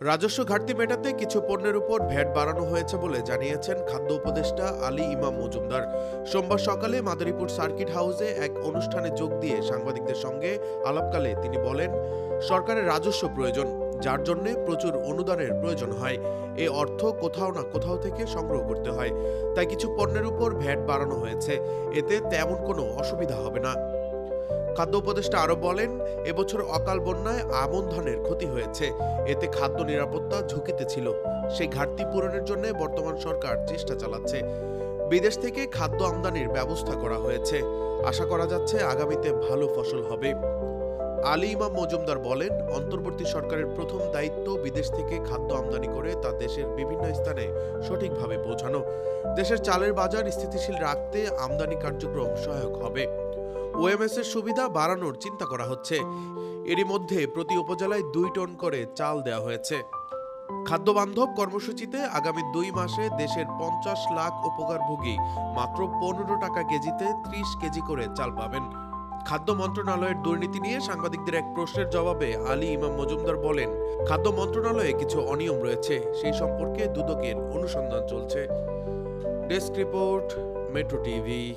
রাজস্ব ঘাটতি মেটাতে কিছু পণ্যের উপর ভ্যাট বাড়ানো হয়েছে বলে জানিয়েছেন খাদ্য উপদেষ্টা আলী ইমাম মজুমদার। সোমবার সকালে মাদারীপুর সার্কিট হাউসে এক অনুষ্ঠানে যোগ দিয়ে সাংবাদিকদের সঙ্গে আলাপকালে তিনি বলেন, সরকারের রাজস্ব প্রয়োজন, যার জন্য প্রচুর অনুদানের প্রয়োজন হয়। এই অর্থ কোথাও না কোথাও থেকে সংগ্রহ করতে হয়। তাই কিছু পণ্যের উপর ভ্যাট বাড়ানো হয়েছে। এতে তেমন কোনো অসুবিধা হবে না। খাদ্য উপদেষ্টা আরও বলেন, এবছর অকাল বন্যায় আমন ধানের ক্ষতি হয়েছে। এতে খাদ্য নিরাপত্তা ঝুঁকিতে ছিল। সেই ঘাটতি পূরণের জন্য বর্তমান সরকার চেষ্টা চালাচ্ছে। বিদেশ থেকে খাদ্য আমদানির ব্যবস্থা করা হয়েছে। আশা করা যাচ্ছে আগামীতে ভালো ফসল হবে। আলী ইমাম মজুমদার বলেন, অন্তর্বর্তী সরকারের প্রথম দায়িত্ব বিদেশ থেকে খাদ্য আমদানি করে তা দেশের বিভিন্ন স্থানে সঠিকভাবে পৌঁছানো। দেশের চালের বাজার স্থিতিশীল রাখতে আমদানি কার্যক্রম সহায়ক হবে। ওএমএস এর সুবিধা বাড়ানোর চিন্তা করা হচ্ছে। এরই মধ্যে প্রতি উপজেলায় দুই টন করে চাল দেওয়া হয়েছে। খাদ্য বান্ধব কর্মসূচিতে আগামী দুই মাসে দেশের পঞ্চাশ লাখ উপকারভোগী মাত্র পনেরো টাকা কেজিতে ত্রিশ কেজি করে চাল পাবেন। খাদ্য মন্ত্রণালয়ের দুর্নীতি নিয়ে সাংবাদিকদের এক প্রশ্নের জবাবে আলী ইমাম মজুমদার বলেন, খাদ্য মন্ত্রণালয়ে কিছু অনিয়ম রয়েছে, সেই সম্পর্কে দুদকের অনুসন্ধান চলছে। Desk report, metro TV.